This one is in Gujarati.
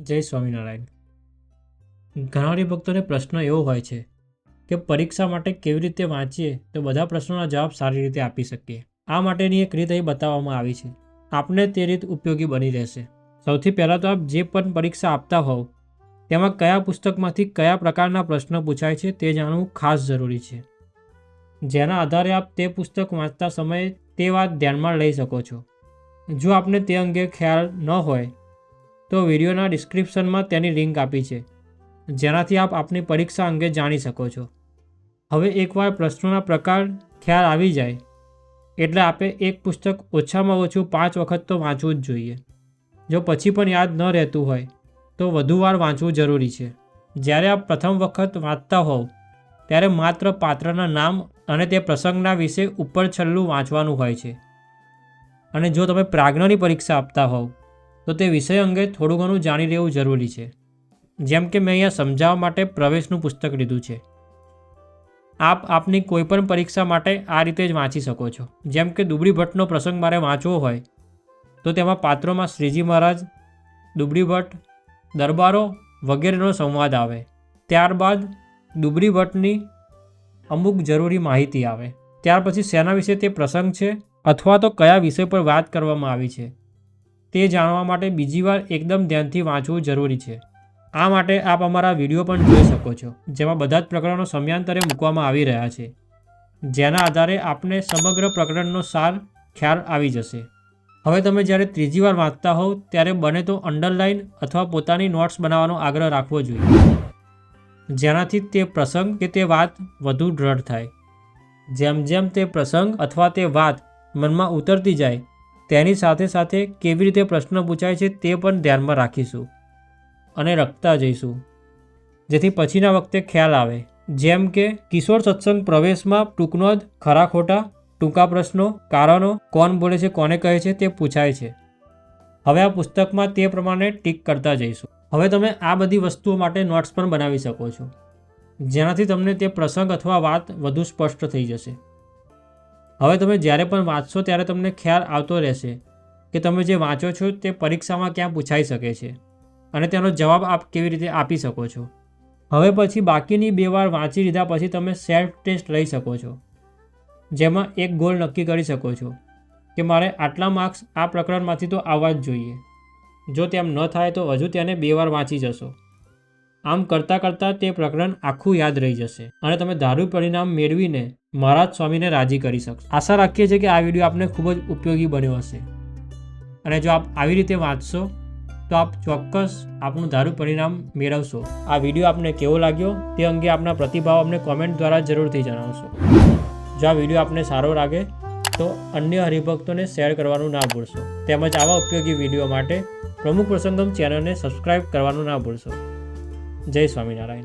જય સ્વામિનારાયણ. ઘણા ભક્તોને પ્રશ્ન એવો હોય છે કે પરીક્ષા માટે કેવી રીતે વાંચીએ તો બધા પ્રશ્નોના જવાબ સારી રીતે આપી શકીએ. આ માટેની એક રીત અહીં બતાવવામાં આવી છે. આપને તે રીત ઉપયોગી બની રહેશે. સૌથી પહેલાં તો આપ જે પણ પરીક્ષા આપતા હોવ, તેમાં કયા પુસ્તકમાંથી કયા પ્રકારના પ્રશ્નો પૂછાય છે તે જાણવું ખાસ જરૂરી છે. જેના આધારે આપ તે પુસ્તક વાંચતા સમયે તે વાત ધ્યાનમાં લઈ શકો છો. જો આપને તે અંગે ખ્યાલ ન હોય તો વિડીયોના ડિસ્ક્રિપ્શનમાં તેની લિંક આપી છે. જેનાથી આપ આપની પરીક્ષા અંગે જાણી શકો છો. હવે એકવાર પ્રશ્નોના પ્રકાર ખ્યાલ આવી જાય, એટલે આપે એક પુસ્તક ઓછામાં ઓછું પાંચ વખત તો વાંચવું જ જોઈએ. જો પછી પણ યાદ ન રહેતું હોય, તો વધુ વાર વાંચવું જરૂરી છે. જ્યારે આપ પ્રથમ વખત વાંચતા હોવ, ત્યારે માત્ર પાત્રના નામ અને તે પ્રસંગના વિશે ઉપર છેલ્લું વાંચવાનું હોય છે. અને જો તમે પ્રાજ્ઞની પરીક્ષા આપતા હોવ તો તે વિષય અંગે થોડું ઘણું જાણી લેવું જરૂરી છે. જેમ કે મેં અહીંયા સમજાવવા માટે પ્રવેશનું પુસ્તક લીધું છે. આપ આપની કોઈપણ પરીક્ષા માટે આ રીતે જ વાંચી શકો છો. જેમ કે દુબળી ભટ્ટનો પ્રસંગ મારે વાંચવો હોય, તો તેમાં પાત્રોમાં શ્રીજી મહારાજ, દુબળી ભટ્ટ, દરબારો વગેરેનો સંવાદ આવે. ત્યારબાદ દુબળી ભટ્ટની અમુક જરૂરી માહિતી આવે. ત્યાર પછી શેના વિશે તે પ્રસંગ છે અથવા તો કયા વિષય પર વાત કરવામાં આવી છે. તે જાણવા માટે બીજી વાર એકદમ ધ્યાનથી વાંચવું જરૂરી છે. આ માટે આપ અમારા વીડિયો પણ જોઈ શકો છો, જેમાં બધા જ પ્રકરણો સમયાંતરે મૂકવામાં આવી રહ્યા છે. જેના આધારે આપને સમગ્ર પ્રકરણનો સાર ખ્યાલ આવી જશે. હવે તમે જ્યારે ત્રીજી વાર વાંચતા હોવ, ત્યારે બને તો અંડરલાઇન અથવા પોતાની નોટ્સ બનાવવાનો આગ્રહ રાખવો જોઈએ. જેનાથી તે પ્રસંગ કે તે વાત વધુ દ્રઢ થાય. જેમ જેમ તે પ્રસંગ અથવા તે વાત મનમાં ઉતરતી જાય તેની સાથે સાથે કેવી રીતે પ્રશ્ન પૂછાય છે તે પણ ધ્યાનમાં રાખીશું અને રખતા જઈશું. જેથી પછીના વખતે ખ્યાલ આવે. જેમ કે, કિશોર સત્સંગ પ્રવેશમાં ટૂંકનો જ ખરા ખોટા, ટૂંકા પ્રશ્નો, કારણો કોણ બોલે છે, કોને કહે છે તે પૂછાય છે. હવે આ પુસ્તકમાં તે પ્રમાણે ટીક કરતા જઈશું. હવે તમે આ બધી વસ્તુઓ માટે નોટ્સ પણ બનાવી શકો છો. જેનાથી તમને તે પ્રસંગ અથવા વાત વધુ સ્પષ્ટ થઈ જશે. હવે તમે જ્યારે પણ વાંચશો ત્યારે તમને ખ્યાલ આવતો રહેશે કે તમે જે વાંચો છો તે પરીક્ષામાં ક્યાં પૂછાઈ શકે છે અને તેનો જવાબ આપ કેવી રીતે આપી શકો છો. હવે પછી બાકીની બે વાર વાંચી લીધા પછી તમે સેલ્ફ ટેસ્ટ લઈ શકો છો. જેમાં એક ગોલ નક્કી કરી શકો છો કે મારે આટલા માર્ક્સ આ પ્રકરણમાંથી તો આવવા જ જોઈએ. જો તેમ ન થાય તો હજુ તેને બે વાર વાંચી જશો. આમ કરતાં કરતાં તે પ્રકરણ આખું યાદ રહી જશે અને તમે ધારું પરિણામ મેળવીને મહારાજ સ્વામીને રાજી કરી શકશો. આશા રાખીએ છીએ કે આ વીડિયો આપને ખૂબ જ ઉપયોગી બન્યો હશે. અને જો આપ આવી રીતે વાંચશો, તો આપ ચોક્કસ આપનું ધારું પરિણામ મેળવશો. આ વીડિયો આપને કેવો લાગ્યો તે અંગે આપના પ્રતિભાવ અમને કોમેન્ટ દ્વારા જરૂરથી જણાવશો. જો આ વીડિયો આપને સારો લાગે, તો અન્ય હરિભક્તોને શેર કરવાનું ના ભૂલશો. તેમજ આવા ઉપયોગી વીડિયો માટે પ્રમુખ પ્રસંગમ ચેનલને સબસ્ક્રાઈબ કરવાનું ના ભૂલશો. જય સ્વામિનારાયણ.